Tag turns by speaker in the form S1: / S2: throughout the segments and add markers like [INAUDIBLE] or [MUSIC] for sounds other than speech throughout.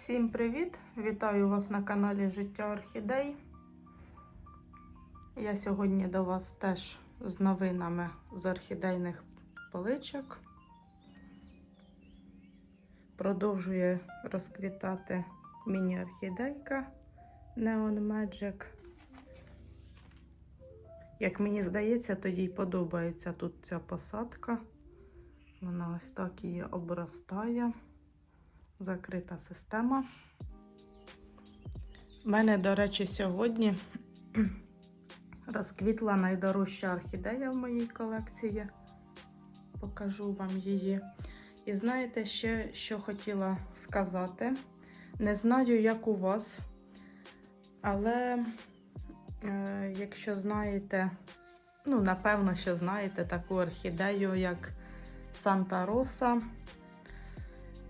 S1: Всім привіт! Вітаю вас на каналі Життя Орхідей. Я сьогодні до вас теж з новинами з орхідейних поличок. Продовжує розквітати міні-орхідейка Neon Magic. Як мені здається, то їй подобається тут ця посадка. Вона ось так її обростає. Закрита система. У мене, до речі, сьогодні [CLEARS THROAT] розквітла найдорожча орхідея в моїй колекції. Покажу вам її. І знаєте, ще що хотіла сказати. Не знаю, як у вас, але е, якщо знаєте, ну, напевно, що знаєте таку орхідею, як Санта Роса.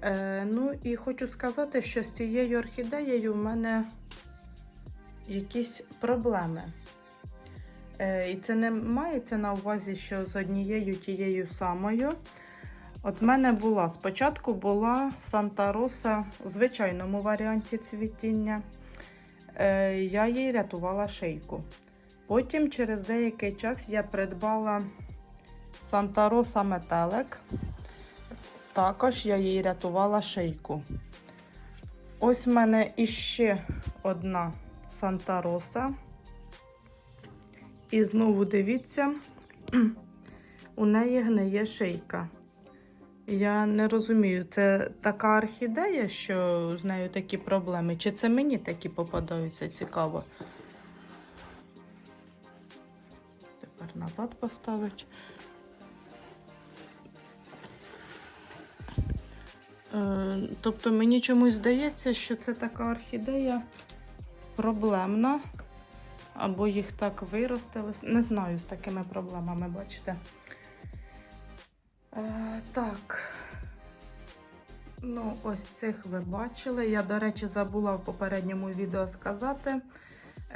S1: Е, ну і хочу сказати, що з цією орхідеєю в мене якісь проблеми. Е, і це не мається на увазі, що з однією тією самою. От в мене була спочатку була Санта Роса у звичайному варіанті цвітіння. Е, я їй рятувала шийку. Потім, через деякий час, я придбала Санта Роса метелик. Також я їй рятувала шийку. Ось в мене іще одна Санта Роса. І знову дивіться, [CLEARS THROAT] у неї гниє шийка. Я не розумію, це така орхідея, що з нею такі проблеми, чи це мені такі попадаються цікаво. Тепер назад поставить. Тобто мені чомусь здається, що це така орхідея проблемна. Або їх так виростили. Не знаю з такими проблемами, бачите. Е, так. Ну, ось цих ви бачили. Я, до речі, забула в попередньому відео сказати,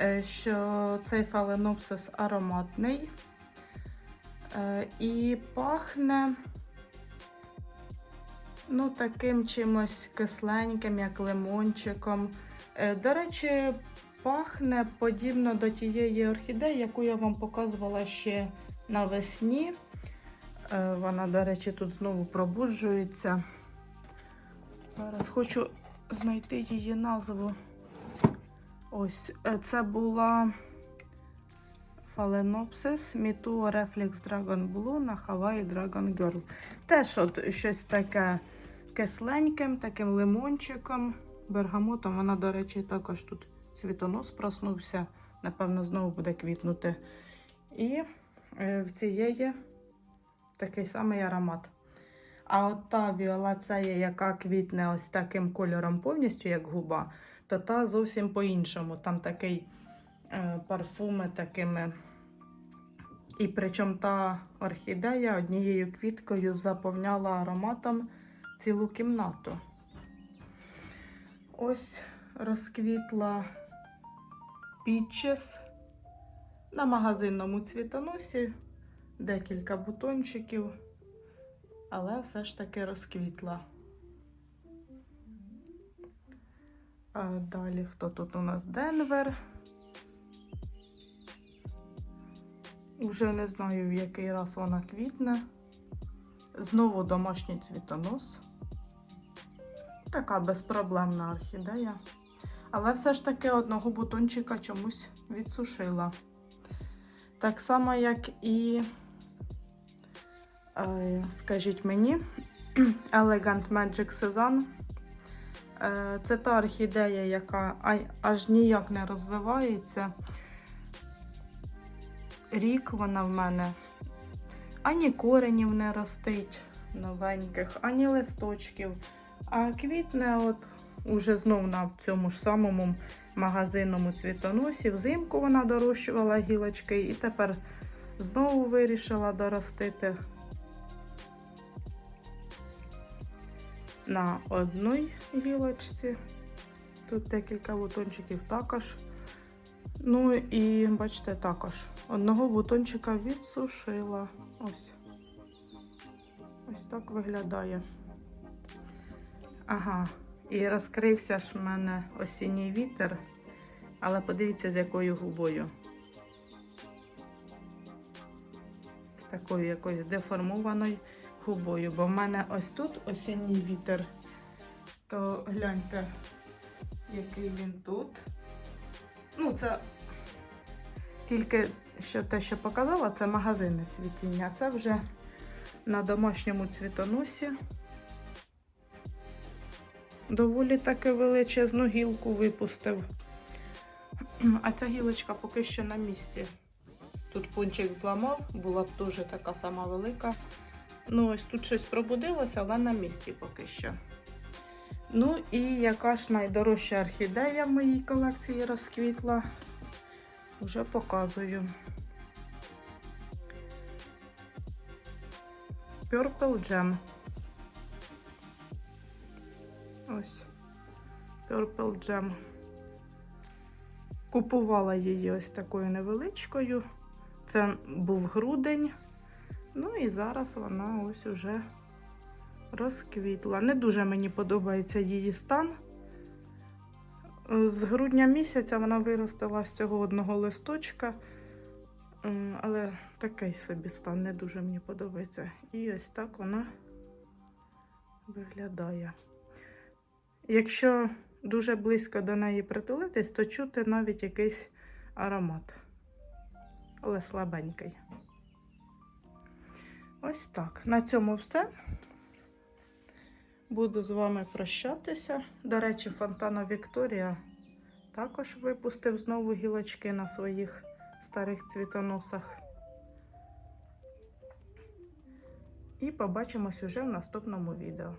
S1: е, що цей фаленопсис ароматний. Е, і пахне. Ну, таким чимось кисленьким, як лимончиком. Е, До речі, пахне подібно до тієї орхідеї, яку я вам показувала ще навесні. Е, Вона, до речі, тут знову пробуджується. Зараз хочу знайти її назву. Ось, е, це була Phalaenopsis Mituo Reflex Dragon Blue на Hawaii Dragon Girl. Теж от щось таке кисленьким, таким лимончиком, бергамотом. Вона, до речі, також тут світонос проснувся. Напевно, знову буде квітнути. І е, в цієї такий самий аромат. А от та віолацея, яка квітне ось таким кольором повністю, як губа, то та зовсім по-іншому. Там такий е, парфуми такими. І причому та орхідея однією квіткою заповняла ароматом цілу кімнату. Ось розквітла пітчес на магазинному цвітоносі, декілька бутончиків, але все ж таки розквітла. А далі хто тут у нас Денвер? Уже не знаю, в який раз вона квітне. Знову домашній цвітонос. Така безпроблемна орхідея. Але все ж таки одного бутончика чомусь відсушила. Так само, як і, е, скажіть мені, [CLEARS THROAT] Elegant Magic. Е, Це та орхідея, яка аж ніяк не розвивається. Рік вона в мене ані коренів не ростить новеньких, ані листочків. А квітне от уже знов на цьому ж самому магазинному цвітоносі. Взимку вона дорощувала гілочки і тепер знову вирішила доростити на одній гілочці. Тут декілька бутончиків також. Ну і бачите, також одного бутончика відсушила. Ось. Ось так виглядає. Ага. І розкрився ж в мене осінній вітер, але подивіться, з якою губою. З такою якоюсь деформованою губою. Бо в мене ось тут осінній вітер. То гляньте, який він тут. Ну, це тільки що те, що показала, це магазинне цвітіння. Це вже на домашньому цвітоносі. Доволі таки величезну гілку випустив. А ця гілочка поки що на місці. Тут пунчик зламав, була б теж така сама велика. Ну, ось тут щось пробудилося, але на місці поки що. Ну і яка ж найдорожча орхідея в моїй колекції розквітла, вже показую. Purple Gem. Ось. Purple Gem. Купувала її ось такою невеличкою. Це був грудень. Ну і зараз вона ось уже розквітла. Не дуже мені подобається її стан. З грудня місяця вона виростила з цього одного листочка. Але такий собі стан не дуже мені подобається. І ось так вона виглядає. Якщо дуже близько до неї притулитись, то чути навіть якийсь аромат. Але слабенький. Ось так. На цьому все. Буду з вами прощатися. До речі, Фонтана Вікторія також випустив знову гілочки на своїх старих цвітоносах. І побачимось уже в наступному відео.